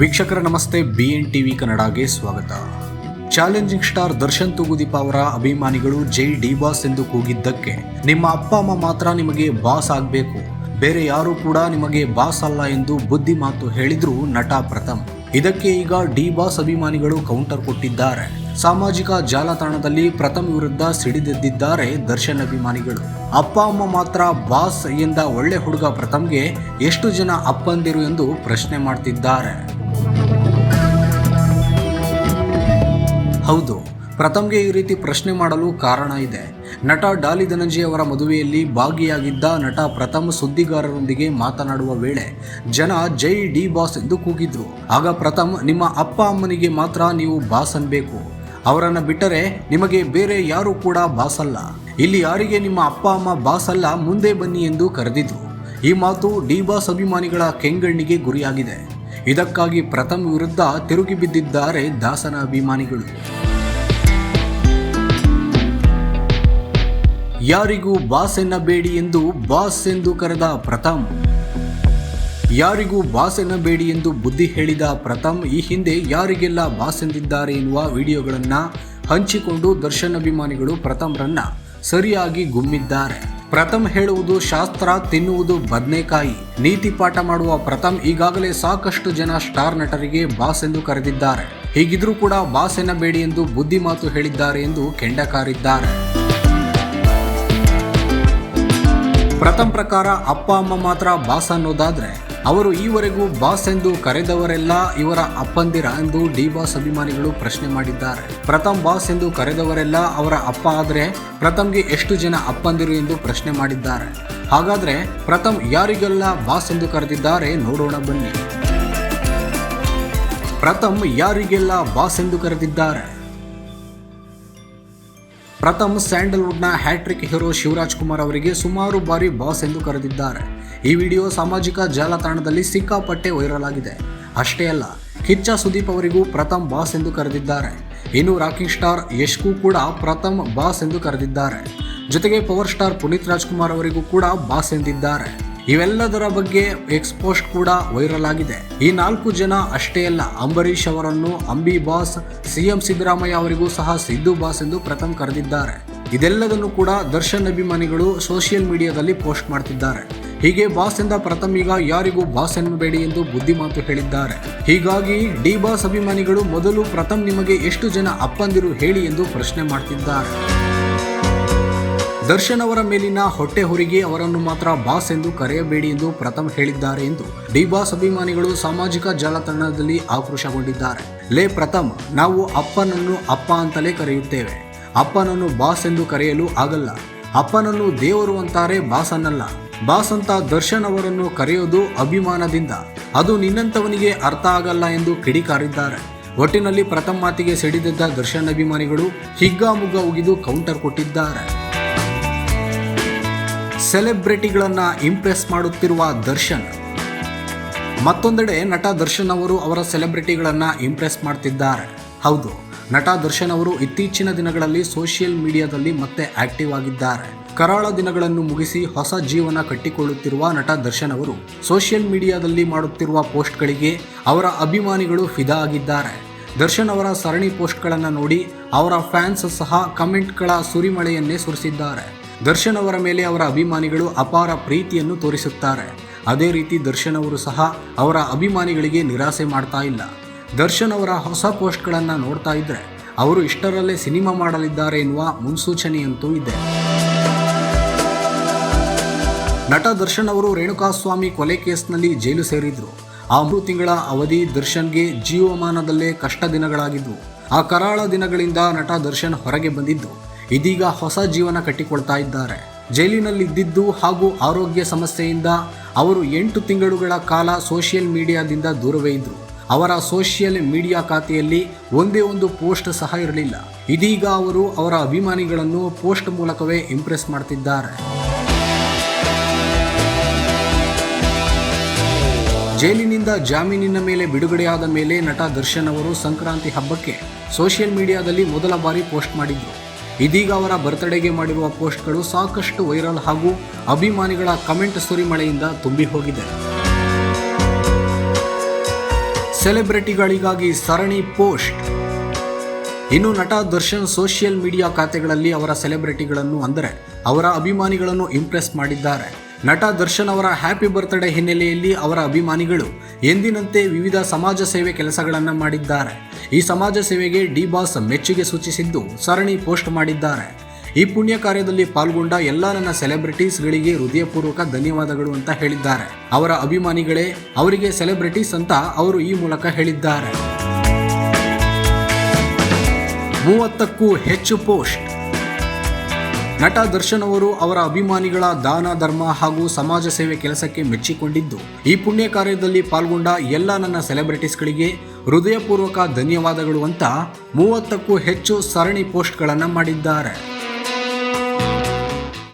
ವೀಕ್ಷಕರ ನಮಸ್ತೆ B N TV ಕನ್ನಡಗೆ ಸ್ವಾಗತ. ಚಾಲೆಂಜಿಂಗ್ ಸ್ಟಾರ್ ದರ್ಶನ್ ತೂಗುದೀಪ ಅವರ ಅಭಿಮಾನಿಗಳು ಜೈ ಡಿ ಬಾಸ್ ಎಂದು ಕೂಗಿದ್ದಕ್ಕೆ ನಿಮ್ಮ ಅಪ್ಪ, ಅಮ್ಮ ಮಾತ್ರ ನಿಮಗೆ ಬಾಸ್ ಆಗಬೇಕು. ಬೇರೆ ಯಾರು ಕೂಡ ನಿಮಗೆ ಬಾಸ್ ಅಲ್ಲ ಎಂದು ಬುದ್ಧಿ ಮಾತು ಹೇಳಿದ್ರು ನಟ ಪ್ರಥಮ್. ಇದಕ್ಕೆ ಈಗ ಡಿ ಬಾಸ್ ಅಭಿಮಾನಿಗಳು ಕೌಂಟರ್ ಕೊಟ್ಟಿದ್ದಾರೆ. ಸಾಮಾಜಿಕ ಜಾಲತಾಣದಲ್ಲಿ ಪ್ರಥಮ್ ವಿರುದ್ಧ ಸಿಡಿದೆದ್ದಿದ್ದಾರೆ ದರ್ಶನ್ ಅಭಿಮಾನಿಗಳು ಅಪ್ಪ, ಅಮ್ಮ ಮಾತ್ರ ಬಾಸ್ ಎಂದ ಒಳ್ಳೆ ಹುಡುಗ ಪ್ರಥಮ್ಗೆ ಎಷ್ಟು ಜನ ಅಪ್ಪಂದಿರು ಎಂದು ಪ್ರಶ್ನೆ ಮಾಡ್ತಿದ್ದಾರೆ. ಹೌದು, ಪ್ರಥಮ್ಗೆ ಈ ರೀತಿ ಪ್ರಶ್ನೆ ಮಾಡಲು ಕಾರಣ ಇದೆ. ನಟ ಡಾಲಿ ಧನಂಜಯ ಅವರ ಮದುವೆಯಲ್ಲಿ ಭಾಗಿಯಾಗಿದ್ದ ನಟ ಪ್ರಥಮ್ ಸುದ್ದಿಗಾರರೊಂದಿಗೆ ಮಾತನಾಡುವ ವೇಳೆ, ಜನ ಜೈ ಡಿ ಬಾಸ್ ಎಂದು ಕೂಗಿದ್ರು. ಆಗ ಪ್ರಥಮ್, ನಿಮ್ಮ ಅಪ್ಪ, ಅಮ್ಮನಿಗೆ ಮಾತ್ರ ನೀವು ಬಾಸ್ ಅನ್ಬೇಕು ಅವರನ್ನ ಬಿಟ್ಟರೆ ನಿಮಗೆ ಬೇರೆ ಯಾರು ಕೂಡ ಬಾಸ್ ಅಲ್ಲ ಇಲ್ಲಿ ಯಾರಿಗೆ ನಿಮ್ಮ ಅಪ್ಪ, ಅಮ್ಮ ಬಾಸ್ ಅಲ್ಲ ಮುಂದೆ ಬನ್ನಿ ಎಂದು ಕರೆದಿದ್ರು. ಈ ಮಾತು ಡಿ ಬಾಸ್ ಅಭಿಮಾನಿಗಳ ಕೆಂಗಣ್ಣಿಗೆ ಗುರಿಯಾಗಿದೆ. ಇದಕ್ಕಾಗಿ ಪ್ರಥಮ್ ವಿರುದ್ಧ ತಿರುಗಿ ಬಿದ್ದಿದ್ದಾರೆ ದಾಸನ ಅಭಿಮಾನಿಗಳು. ಯಾರಿಗೂ ಬಾಸ್ ಎನ್ನಬೇಡಿ ಎಂದು ಬಾಸ್ ಎಂದು ಕರೆದ ಪ್ರಥಮ್. ಯಾರಿಗೂ ಬಾಸ್ ಎನ್ನಬೇಡಿ ಎಂದು ಬುದ್ಧಿ ಹೇಳಿದ ಪ್ರಥಮ್, ಈ ಹಿಂದೆ ಯಾರಿಗೆಲ್ಲ ಬಾಸ್ ಎಂದಿದ್ದಾರೆ ಎನ್ನುವ ವಿಡಿಯೋಗಳನ್ನು ಹಂಚಿಕೊಂಡು ದರ್ಶನ್ ಅಭಿಮಾನಿಗಳು ಪ್ರಥಮ್ರನ್ನ ಸರಿಯಾಗಿ ಗುಮ್ಮಿದ್ದಾರೆ. ಪ್ರಥಮ್ ಹೇಳುವುದು ಶಾಸ್ತ್ರ, ತಿನ್ನುವುದು ಬದನೆಕಾಯಿ. ನೀತಿ ಪಾಠ ಮಾಡುವ ಪ್ರಥಮ್ ಈಗಾಗಲೇ ಸಾಕಷ್ಟು ಜನ ಸ್ಟಾರ್ ನಟರಿಗೆ ಬಾಸ್ ಎಂದು ಕರೆದಿದ್ದಾರೆ. ಹೀಗಿದ್ರೂ ಕೂಡ ಬಾಸ್ ಎನ್ನಬೇಡಿ ಎಂದು ಬುದ್ಧಿ ಮಾತು ಹೇಳಿದ್ದಾರೆ ಎಂದು ಕೆಂಡಕಾರಿದ್ದಾರೆ. ಪ್ರಥಮ್ ಪ್ರಕಾರ ಅಪ್ಪ, ಅಮ್ಮ ಮಾತ್ರ ಬಾಸ್ ಅನ್ನೋದಾದ್ರೆ ಅವರು ಈವರೆಗೂ ಬಾಸ್ ಎಂದು ಕರೆದವರೆಲ್ಲ ಇವರ ಅಪ್ಪಂದಿರ ಎಂದು ಡಿ ಬಾಸ್ ಅಭಿಮಾನಿಗಳು ಪ್ರಶ್ನೆ ಮಾಡಿದ್ದಾರೆ. ಪ್ರಥಮ್ ಬಾಸ್ ಎಂದು ಕರೆದವರೆಲ್ಲ ಅವರ ಅಪ್ಪ ಆದರೆ ಪ್ರಥಮ್ಗೆ ಎಷ್ಟು ಜನ ಅಪ್ಪಂದಿರು ಎಂದು ಪ್ರಶ್ನೆ ಮಾಡಿದ್ದಾರೆ. ಹಾಗಾದ್ರೆ ಪ್ರಥಮ್ ಯಾರಿಗೆಲ್ಲ ಬಾಸ್ ಎಂದು ಕರೆದಿದ್ದಾರೆ ನೋಡೋಣ ಬನ್ನಿ. ಪ್ರಥಮ್ ಯಾರಿಗೆಲ್ಲ ಬಾಸ್ ಎಂದು ಕರೆದಿದ್ದಾರೆ? ಪ್ರಥಮ್ ಸ್ಯಾಂಡಲ್ವುಡ್ನ ಹ್ಯಾಟ್ರಿಕ್ ಹೀರೋ ಶಿವರಾಜ್ ಕುಮಾರ್ ಅವರಿಗೆ ಸುಮಾರು ಬಾರಿ ಬಾಸ್ ಎಂದು ಕರೆದಿದ್ದಾರೆ. ಈ ವಿಡಿಯೋ ಸಾಮಾಜಿಕ ಜಾಲತಾಣದಲ್ಲಿ ಸಿಕ್ಕಾಪಟ್ಟೆ ವೈರಲ್ ಆಗಿದೆ ಅಷ್ಟೇ ಅಲ್ಲ, ಕಿಚ್ಚ ಸುದೀಪ್ ಅವರಿಗೂ ಪ್ರಥಮ್ ಬಾಸ್ ಎಂದು ಕರೆದಿದ್ದಾರೆ. ಇನ್ನು ರಾಕಿಂಗ್ ಸ್ಟಾರ್ ಯಶ್ಗೂ ಕೂಡ ಪ್ರಥಮ್ ಬಾಸ್ ಎಂದು ಕರೆದಿದ್ದಾರೆ. ಜೊತೆಗೆ ಪವರ್ ಸ್ಟಾರ್ ಪುನೀತ್ ರಾಜ್ಕುಮಾರ್ ಅವರಿಗೂ ಕೂಡ ಬಾಸ್ ಎಂದಿದ್ದಾರೆ. ಇವೆಲ್ಲದರ ಬಗ್ಗೆ ಎಕ್ಸ್ಪೋಸ್ಟ್ ಕೂಡ ವೈರಲ್ ಆಗಿದೆ. ಈ ನಾಲ್ಕು ಜನ ಅಷ್ಟೇ ಅಲ್ಲ, ಅಂಬರೀಷ್ ಅವರನ್ನು ಅಂಬಿ ಬಾಸ್ ಸಿಎಂ ಸಿದ್ದರಾಮಯ್ಯ ಅವರಿಗೂ ಸಹ ಸಿದ್ದು ಬಾಸ್ ಎಂದು ಪ್ರಥಮ್ ಕರೆದಿದ್ದಾರೆ. ಇದೆಲ್ಲದನ್ನು ಕೂಡ ದರ್ಶನ್ ಅಭಿಮಾನಿಗಳು ಸೋಷಿಯಲ್ ಮೀಡಿಯಾದಲ್ಲಿ ಪೋಸ್ಟ್ ಮಾಡ್ತಿದ್ದಾರೆ. ಹೀಗೆ ಬಾಸ್ ಎಂದ ಪ್ರಥಮ್ ಈಗ ಯಾರಿಗೂ ಬಾಸ್ ಎನ್ನಬೇಡಿ ಎಂದು ಬುದ್ಧಿ ಮಾತು ಹೇಳಿದ್ದಾರೆ. ಹೀಗಾಗಿ ಡಿ ಬಾಸ್ ಅಭಿಮಾನಿಗಳು ಮೊದಲು ಪ್ರಥಮ್ ನಿಮಗೆ ಎಷ್ಟು ಜನ ಅಪ್ಪಂದಿರು ಹೇಳಿ ಎಂದು ಪ್ರಶ್ನೆ ಮಾಡ್ತಿದ್ದಾರೆ. ದರ್ಶನ್ ಅವರ ಮೇಲಿನ ಹೊಟ್ಟೆ ಹುರಿಗೆ ಅವರನ್ನು ಮಾತ್ರ ಬಾಸ್ ಎಂದು ಕರೆಯಬೇಡಿ ಎಂದು ಪ್ರಥಮ್ ಹೇಳಿದ್ದಾರೆ ಎಂದು ಡಿ ಬಾಸ್ ಅಭಿಮಾನಿಗಳು ಸಾಮಾಜಿಕ ಜಾಲತಾಣದಲ್ಲಿ ಆಕ್ರೋಶಗೊಂಡಿದ್ದಾರೆ. ಲೇ ಪ್ರಥಮ್, ನಾವು ಅಪ್ಪನನ್ನು ಅಪ್ಪ ಅಂತಲೇ ಕರೆಯುತ್ತೇವೆ. ಅಪ್ಪನನ್ನು ಬಾಸ್ ಎಂದು ಕರೆಯಲು ಆಗಲ್ಲ. ಅಪ್ಪನನ್ನು ದೇವರು ಅಂತಾರೆ ಬಾಸ್ ಅನ್ನಲ್ಲ. ಬಾಸ್ ಅಂತ ದರ್ಶನ್ ಅವರನ್ನು ಕರೆಯೋದು ಅಭಿಮಾನದಿಂದ. ಅದು ನಿನ್ನಂತವನಿಗೆ ಅರ್ಥ ಆಗಲ್ಲ ಎಂದು ಕಿಡಿಕಾರಿದ್ದಾರೆ. ಒಟ್ಟಿನಲ್ಲಿ ಪ್ರಥಮ್ ಮಾತಿಗೆ ಸಿಡಿದಿದ್ದ ದರ್ಶನ್ ಅಭಿಮಾನಿಗಳು ಹಿಗ್ಗಾಮುಗ್ಗ ಉಗಿದು ಕೌಂಟರ್ ಕೊಟ್ಟಿದ್ದಾರೆ. ಸೆಲೆಬ್ರಿಟಿಗಳನ್ನ ಇಂಪ್ರೆಸ್ ಮಾಡುತ್ತಿರುವ ದರ್ಶನ್. ಮತ್ತೊಂದೆಡೆ ನಟ ದರ್ಶನ್ ಅವರು ಅವರ ಸೆಲೆಬ್ರಿಟಿಗಳನ್ನ ಇಂಪ್ರೆಸ್ ಮಾಡ್ತಿದ್ದಾರೆ. ಹೌದು, ನಟ ದರ್ಶನ್ ಅವರು ಇತ್ತೀಚಿನ ದಿನಗಳಲ್ಲಿ ಸೋಷಿಯಲ್ ಮೀಡಿಯಾದಲ್ಲಿ ಮತ್ತೆ ಆಕ್ಟಿವ್ ಆಗಿದ್ದಾರೆ. ಕರಾಳ ದಿನಗಳನ್ನು ಮುಗಿಸಿ ಹೊಸ ಜೀವನ ಕಟ್ಟಿಕೊಳ್ಳುತ್ತಿರುವ ನಟ ದರ್ಶನ್ ಅವರು ಸೋಷಿಯಲ್ ಮೀಡಿಯಾದಲ್ಲಿ ಮಾಡುತ್ತಿರುವ ಪೋಸ್ಟ್ಗಳಿಗೆ ಅವರ ಅಭಿಮಾನಿಗಳು ಫಿದಾ ಆಗಿದ್ದಾರೆ. ದರ್ಶನ್ ಅವರ ಸರಣಿ ಪೋಸ್ಟ್ಗಳನ್ನು ನೋಡಿ ಅವರ ಫ್ಯಾನ್ಸ್ ಸಹ ಕಮೆಂಟ್ಗಳ ಸುರಿಮಳೆಯನ್ನೇ ಸುರಿಸಿದ್ದಾರೆ. ದರ್ಶನ್ ಅವರ ಮೇಲೆ ಅವರ ಅಭಿಮಾನಿಗಳು ಅಪಾರ ಪ್ರೀತಿಯನ್ನು ತೋರಿಸುತ್ತಾರೆ. ಅದೇ ರೀತಿ ದರ್ಶನ್ ಅವರು ಸಹ ಅವರ ಅಭಿಮಾನಿಗಳಿಗೆ ನಿರಾಸೆ ಮಾಡ್ತಾ ಇಲ್ಲ. ದರ್ಶನ್ ಅವರ ಹೊಸ ಪೋಸ್ಟ್ಗಳನ್ನು ನೋಡ್ತಾ ಇದ್ದರೆ ಅವರು ಇಷ್ಟರಲ್ಲೇ ಸಿನಿಮಾ ಮಾಡಲಿದ್ದಾರೆ ಎನ್ನುವ ಮುನ್ಸೂಚನೆಯಂತೂ ಇದೆ. ನಟ ದರ್ಶನ್ ಅವರು ರೇಣುಕಾಸ್ವಾಮಿ ಕೊಲೆ ಕೇಸ್ನಲ್ಲಿ ಜೈಲು ಸೇರಿದ್ರು. ಆ ಮೂರು ತಿಂಗಳ ಅವಧಿ ದರ್ಶನ್ಗೆ ಜೀವಮಾನದಲ್ಲೇ ಕಷ್ಟ ದಿನಗಳಾಗಿದ್ವು ಆ ಕರಾಳ ದಿನಗಳಿಂದ ನಟ ದರ್ಶನ್ ಹೊರಗೆ ಬಂದಿದ್ದು. ಇದೀಗ ಹೊಸ ಜೀವನ ಕಟ್ಟಿಕೊಳ್ತಾ ಇದ್ದಾರೆ. ಜೈಲಿನಲ್ಲಿದ್ದಿದ್ದು ಹಾಗೂ ಆರೋಗ್ಯ ಸಮಸ್ಯೆಯಿಂದ ಅವರು ಎಂಟು ತಿಂಗಳುಗಳ ಕಾಲ ಸೋಷಿಯಲ್ ಮೀಡಿಯಾದಿಂದ ದೂರವೇ ಇದ್ದರು ಅವರ ಸೋಷಿಯಲ್ ಮೀಡಿಯಾ ಖಾತೆಯಲ್ಲಿ ಒಂದೇ ಒಂದು ಪೋಸ್ಟ್ ಸಹ ಇರಲಿಲ್ಲ. ಇದೀಗ ಅವರು ಅವರ ಅಭಿಮಾನಿಗಳನ್ನು ಪೋಸ್ಟ್ ಮೂಲಕವೇ ಇಂಪ್ರೆಸ್ ಮಾಡ್ತಿದ್ದಾರೆ. ಜೈಲಿನಿಂದ ಜಾಮೀನಿನ ಮೇಲೆ ಬಿಡುಗಡೆಯಾದ ಮೇಲೆ ನಟ ದರ್ಶನ್ ಅವರು ಸಂಕ್ರಾಂತಿ ಹಬ್ಬಕ್ಕೆ ಸೋಷಿಯಲ್ ಮೀಡಿಯಾದಲ್ಲಿ ಮೊದಲ ಬಾರಿ ಪೋಸ್ಟ್ ಮಾಡಿದ್ರು. ಇದೀಗ ಅವರ ಬರ್ತ್ಡೇಗೆ ಮಾಡಿರುವ ಪೋಸ್ಟ್ಗಳು ಸಾಕಷ್ಟು ವೈರಲ್ ಹಾಗೂ ಅಭಿಮಾನಿಗಳ ಕಮೆಂಟ್ ಸುರಿಮಳೆಯಿಂದ ತುಂಬಿ ಹೋಗಿದೆ. ಸೆಲೆಬ್ರಿಟಿಗಳಿಗಾಗಿ ಸರಣಿ ಪೋಸ್ಟ್. ಇನ್ನು ನಟ ದರ್ಶನ್ ಸೋಷಿಯಲ್ ಮೀಡಿಯಾ ಖಾತೆಗಳಲ್ಲಿ ಅವರ ಸೆಲೆಬ್ರಿಟಿಗಳನ್ನು ಅಂದರೆ ಅವರ ಅಭಿಮಾನಿಗಳನ್ನು ಇಂಪ್ರೆಸ್ ಮಾಡಿದ್ದಾರೆ. ನಟ ದರ್ಶನ್ ಅವರ ಹ್ಯಾಪಿ ಬರ್ತ್ಡೇ ಹಿನ್ನೆಲೆಯಲ್ಲಿ ಅವರ ಅಭಿಮಾನಿಗಳು ಎಂದಿನಂತೆ ವಿವಿಧ ಸಮಾಜ ಸೇವೆ ಕೆಲಸಗಳನ್ನು ಮಾಡಿದ್ದಾರೆ. ಈ ಸಮಾಜ ಸೇವೆಗೆ ಡಿ ಬಾಸ್ ಮೆಚ್ಚುಗೆ ಸೂಚಿಸಿದ್ದು ಸರಣಿ ಪೋಸ್ಟ್ ಮಾಡಿದ್ದಾರೆ. ಈ ಪುಣ್ಯ ಕಾರ್ಯದಲ್ಲಿ ಪಾಲ್ಗೊಂಡ ಎಲ್ಲ ನನ್ನ ಸೆಲೆಬ್ರಿಟೀಸ್ಗಳಿಗೆ ಹೃದಯಪೂರ್ವಕ ಧನ್ಯವಾದಗಳು ಅಂತ ಹೇಳಿದ್ದಾರೆ. ಅವರ ಅಭಿಮಾನಿಗಳೇ, ಅವರಿಗೆ ಸೆಲೆಬ್ರಿಟೀಸ್ ಅಂತ ಅವರು ಈ ಮೂಲಕ ಹೇಳಿದ್ದಾರೆ. ಮೂವತ್ತಕ್ಕೂ ಹೆಚ್ಚು ಪೋಸ್ಟ್ ನಟ ದರ್ಶನ್ ಅವರು ಅವರ ಅಭಿಮಾನಿಗಳ ದಾನ, ಧರ್ಮ ಹಾಗೂ ಸಮಾಜ ಸೇವೆ ಕೆಲಸಕ್ಕೆ ಮೆಚ್ಚಿಕೊಂಡಿದ್ದು, ಈ ಪುಣ್ಯ ಕಾರ್ಯದಲ್ಲಿ ಪಾಲ್ಗೊಂಡ ಎಲ್ಲ ನನ್ನ ಸೆಲೆಬ್ರಿಟೀಸ್ಗಳಿಗೆ ಹೃದಯಪೂರ್ವಕ ಧನ್ಯವಾದಗಳು ಅಂತ ಮೂವತ್ತಕ್ಕೂ ಹೆಚ್ಚು ಸರಣಿ ಪೋಸ್ಟ್ಗಳನ್ನು ಮಾಡಿದ್ದಾರೆ.